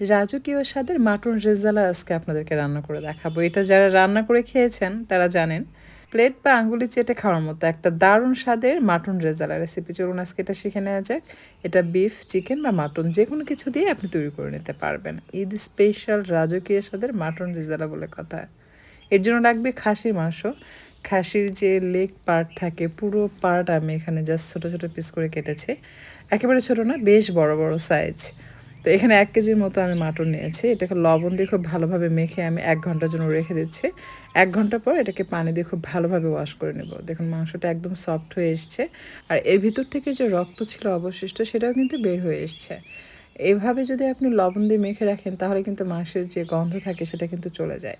রাজকীয় স্বাদের মাটন রেজালা আজকে আপনাদেরকে রান্না করে দেখাবো। এটা যারা রান্না করে খেয়েছেন, তারা জানেন, প্লেট বা আঙ্গুলি চেটে খাওয়ার মতো একটা দারুণ স্বাদের মাটন রেজালা রেসিপি চলুন আজকে এটা শিখে নেওয়া যাক। এটা বিফ চিকেন বা মাটন যে কোনো কিছু দিয়ে আপনি তৈরি করে নিতে পারবেন। ঈদ স্পেশাল রাজকীয় স্বাদের মাটন রেজালা বলে কথা। এর জন্য লাগবে খাসির মাংস। খাসির যে লেগ পার্ট থাকে, পুরো পার্ট আমি এখানে জাস্ট ছোটো ছোটো পিস করে কেটেছি। একেবারে ছোটো না, বেশ বড় বড় সাইজ তো এখানে এক কেজির মতো আমি মাটন নিয়েছি। এটাকে লবণ দিয়ে খুব ভালোভাবে মেখে আমি এক ঘণ্টার জন্য রেখে দিচ্ছি। এক ঘণ্টা পর এটাকে পানি দিয়ে খুব ভালোভাবে ওয়াশ করে নেব। দেখুন মাংসটা একদম সফট হয়ে এসছে। আর এর ভিতর থেকে যে রক্ত ছিল অবশিষ্ট, সেটাও কিন্তু বের হয়ে এসছে। এভাবে যদি আপনি লবণ দিয়ে মেখে রাখেন, তাহলে কিন্তু মাংসের যে গন্ধ থাকে, সেটা কিন্তু চলে যায়।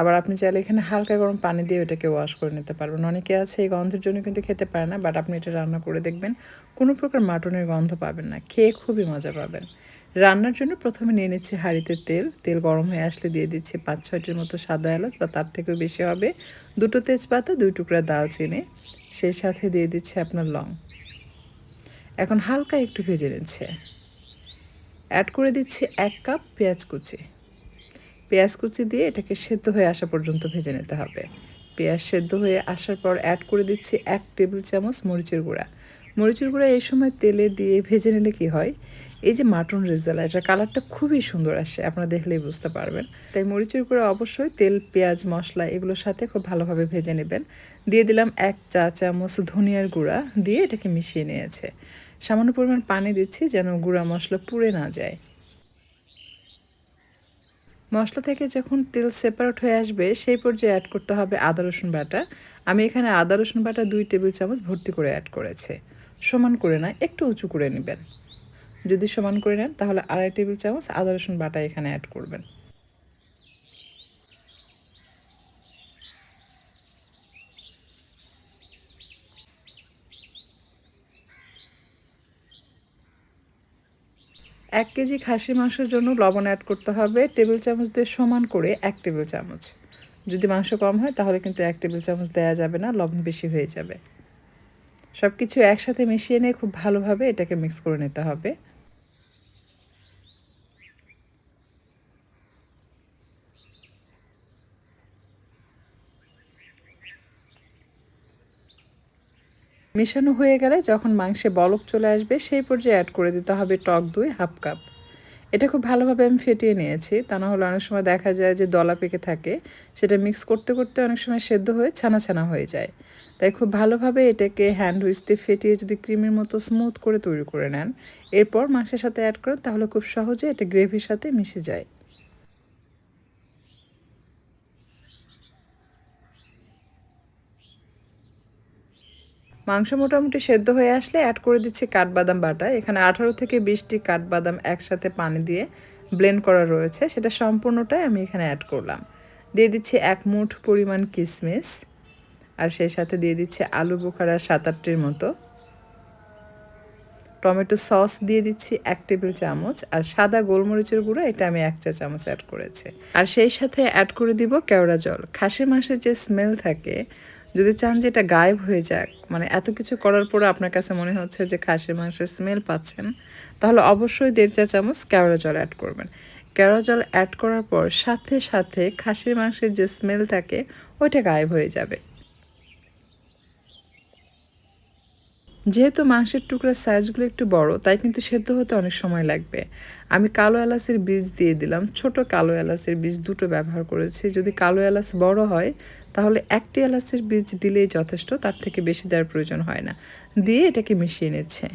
আবার আপনি চাইলে এখানে হালকা গরম পানি দিয়ে এটাকে ওয়াশ করে নিতে পারবেন। অনেকে আছে এই গন্ধের জন্য কিন্তু খেতে পারে না বাট আপনি এটা রান্না করে দেখবেন, কোনো প্রকার মাটনের গন্ধ পাবেন না, খেয়ে খুবই মজা পাবেন। রান্নার জন্য প্রথমে নিয়ে নিচ্ছি হাঁড়িতে তেল তেল গরম হয়ে আসলে দিয়ে দিচ্ছি পাঁচ, ছয়টির মতো সাদা এলাচ, বা তার থেকেও বেশি হবে দুটো তেজপাতা, দুই টুকরা দালচিনি সেই সাথে দিয়ে দিচ্ছি আপনার লং। এখন হালকা একটু ভেজে নিচ্ছে। অ্যাড করে দিচ্ছি এক কাপ পেঁয়াজ কুচি। পেঁয়াজ কুচি দিয়ে এটাকে সেদ্ধ হয়ে আসা পর্যন্ত ভেজে নিতে হবে। পেঁয়াজ সেদ্ধ হয়ে আসার পর অ্যাড করে দিচ্ছি এক টেবিল চামচ মরিচের গুঁড়া। মরিচের গুঁড়া এই সময় তেলে দিয়ে ভেজে নিলে কি হয়? এই যে মাটন রেজালা, এটার কালারটা খুবই সুন্দর আসে, আপনারা দেখলেই বুঝতে পারবেন। তাই মরিচের গুঁড়া অবশ্যই তেল, পেঁয়াজ, মশলা এগুলোর সাথে খুব ভালোভাবে ভেজে নেবেন। দিয়ে দিলাম এক চা চামচ ধনিয়ার গুঁড়া দিয়ে এটাকে মিশিয়ে নিয়েছে। সামান্য পরিমাণ পানি দিচ্ছি যেন গুঁড়া মশলা পুড়ে না যায়। মশলা থেকে যখন তেল সেপারেট হয়ে আসবে, সেই পর্যায়ে অ্যাড করতে হবে আদা, রসুন বাটা। আমি এখানে আদা, রসুন বাটা দুই টেবিল চামচ ভর্তি করে অ্যাড করেছি। সমান করে না, একটু উঁচু করে নেবেন। যদি সমান করে নেন, তাহলে আড়াই টেবিল চামচ আদা, রসুন বাটা এখানে অ্যাড করবেন। এক কেজি খাসি মাংসের জন্য লবণ অ্যাড করতে হবে। টেবিল চামচ দিয়ে সমান করে এক টেবিল চামচ। যদি মাংস কম হয়, তাহলে কিন্তু এক টেবিল চামচ দেওয়া যাবে না, লবণ বেশি হয়ে যাবে। সব কিছু একসাথে মিশিয়ে নিয়ে খুব ভালোভাবে এটাকে মিক্স করে নিতে হবে। মেশানো হয়ে গেলে যখন মাংসে বলক চলে আসবে, সেই পর্যায়ে অ্যাড করে দিতে হবে টক দই হাফ কাপ। এটা খুব ভালোভাবে আমি ফেটিয়ে নিয়েছি। তা না হলে অনেক সময় দেখা যায় যে দলা পেকে থাকে। সেটা মিক্স করতে করতে অনেক সময় সেদ্ধ হয়ে ছানা ছানা হয়ে যায়। তাই খুব ভালোভাবে এটাকে হ্যান্ড হুইস দিয়ে ফেটিয়ে যদি ক্রিমের মতো স্মুথ করে তৈরি করে নেন, এরপর মাংসের সাথে অ্যাড করেন, তাহলে খুব সহজে এটা গ্রেভির সাথে মিশে যায়। মাংস মোটামুটি সেদ্ধ হয়ে আসলে অ্যাড করে দিচ্ছি কাঠবাদাম বাটা। এখানে আঠারো থেকে বিশটি কাঠবাদাম একসাথে পানি দিয়ে ব্লেন্ড করা রয়েছে। সেটা সম্পূর্ণটাই আমি এখানে অ্যাড করলাম। দিয়ে দিচ্ছি এক মুঠ পরিমাণ কিশমিশ আর সেই সাথে দিয়ে দিচ্ছি আলু বোখারা সাত আটটির মতো। টমেটো সস দিয়ে দিচ্ছি এক টেবিল চামচ। আর সাদা গোলমরিচের গুঁড়ো, এটা আমি এক চা চামচ অ্যাড করেছি। আর সেই সাথে অ্যাড করে দিব কেওড়া জল। খাসি মাংসের যে স্মেল থাকে যদি চান যে এটা গায়েব হয়ে যাক মানে এত কিছু করার পরে আপনার কাছে মনে হচ্ছে যে খাসির মাংসের স্মেল পাচ্ছেন, তাহলে অবশ্যই দেড় চা চামচ কেওড়া জল অ্যাড করবেন। কেওড়া জল অ্যাড করার পর সাথে সাথে খাসির মাংসের যে স্মেল থাকে, ওইটা গায়েব হয়ে যাবে। যেহেতু মাংসের টুকরার সাইজগুলো একটু বড়, তাই কিন্তু সেদ্ধ হতে অনেক সময় লাগবে। আমি কালো এলাচের বীজ দিয়ে দিলাম, ছোট কালো এলাচের বীজ দুটো ব্যবহার করেছি। যদি কালো এলাচ বড় হয়, তাহলে একটি এলাচের বীজ দিলেই যথেষ্ট, তার থেকে বেশি দেওয়ার প্রয়োজন হয় না। দিয়ে এটাকে মিশিয়ে নিচ্ছে।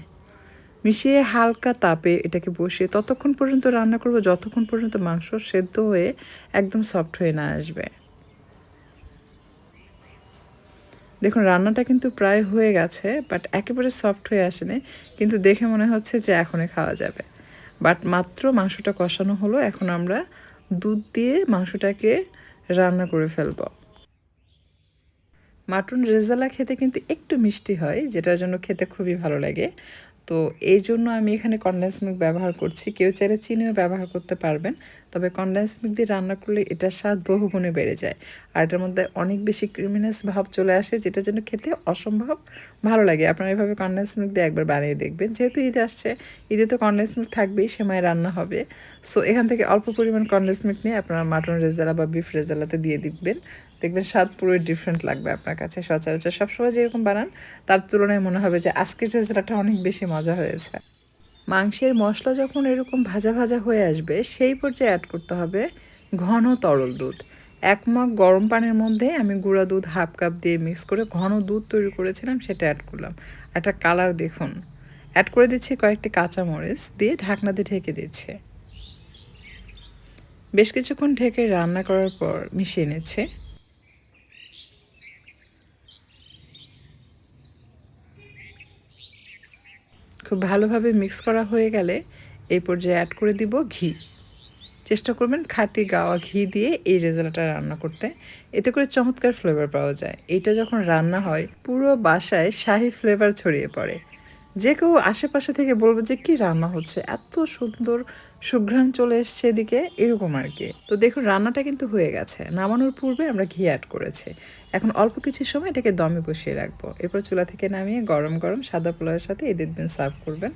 মিশিয়ে হালকা তাপে এটাকে বসিয়ে ততক্ষণ পর্যন্ত রান্না করব, যতক্ষণ পর্যন্ত মাংস সেদ্ধ হয়ে একদম সফট হয়ে না আসবে। দেখুন, রান্নাটা কিন্তু প্রায় হয়ে গেছে বাট একেবারে সফট হয়ে আসেনি, কিন্তু দেখে মনে হচ্ছে যে এখনই খাওয়া যাবে। বাট মাত্র মাংসটা কষানো হলো, এখন আমরা দুধ দিয়ে মাংসটাকে রান্না করে ফেলব। মাটন রেজালা খেতে কিন্তু একটু মিষ্টি হয়, যেটার জন্য খেতে খুবই ভালো লাগে। তো এই জন্য আমি এখানে কনডেন্স মিল্ক ব্যবহার করছি। কেউ চাইলে চিনিও ব্যবহার করতে পারবেন। তবে কনডেন্স মিল্ক দিয়ে রান্না করলে এটার স্বাদ বহুগুণে বেড়ে যায়। আর এটার মধ্যে অনেক বেশি ক্রিমিনাস ভাব চলে আসে, যেটার জন্য খেতে অসম্ভব ভালো লাগে। আপনারা এভাবে কনডেন্স মিল্ক দিয়ে একবার বানিয়ে দেখবেন। যেহেতু ঈদ আসছে, ঈদে তো কনডেন্স মিল্ক থাকবেই, সেমাই রান্না হবে। সো এখান থেকে অল্প পরিমাণ কনডেন্স মিল্ক নিয়ে আপনারা মাটন রেজালা বা বিফ রেজালাতে দিয়ে দিবেন দেখবেন স্বাদ পুরোই ডিফারেন্ট লাগবে আপনার কাছে। সচরাচর সবসময় যেরকম বানান, তার তুলনায় মনে হবে যে আজকের রেজালাটা অনেক বেশি মজা হয়েছে। মাংসের মশলা যখন এরকম ভাজা ভাজা হয়ে আসবে, সেই পর্যায়ে অ্যাড করতে হবে ঘন তরল দুধ। এক মগ গরম পানির মধ্যে আমি গুঁড়া দুধ হাফ কাপ দিয়ে মিক্স করে ঘন দুধ তৈরি করেছিলাম, সেটা অ্যাড করলাম। একটা কালার দেখুন। অ্যাড করে দিচ্ছি কয়েকটি কাঁচামরিচ দিয়ে ঢাকনা দিয়ে ঢেকে দিচ্ছে। বেশ কিছুক্ষণ ঢেকে রান্না করার পর মিশিয়ে নিচ্ছে। খুব ভালোভাবে মিক্স করা হয়ে গেলে এই পর্যায়ে অ্যাড করে দিব ঘি। চেষ্টা করবেন খাঁটি গাওয়া ঘি দিয়ে এই রেজালাটা রান্না করতে। এতে করে চমৎকার ফ্লেভার পাওয়া যায়। এটা যখন রান্না হয়, পুরো বাসায় শাহি ফ্লেভার ছড়িয়ে পড়ে। যে কেউ আশেপাশে থেকে বলবে যে, কি রান্না হচ্ছে? এত সুন্দর সুঘ্রাণ চলে এসছে এদিকে। এরকম আর কি। তো দেখুন, রান্নাটা কিন্তু হয়ে গেছে। নামানোর পূর্বে আমরা ঘি অ্যাড করেছি। এখন অল্প কিছু সময় এটাকে দমে বসিয়ে রাখব। এরপর চুলা থেকে নামিয়ে গরম গরম সাদা পোলাওয়ের সাথে এদের দিন সার্ভ করবেন।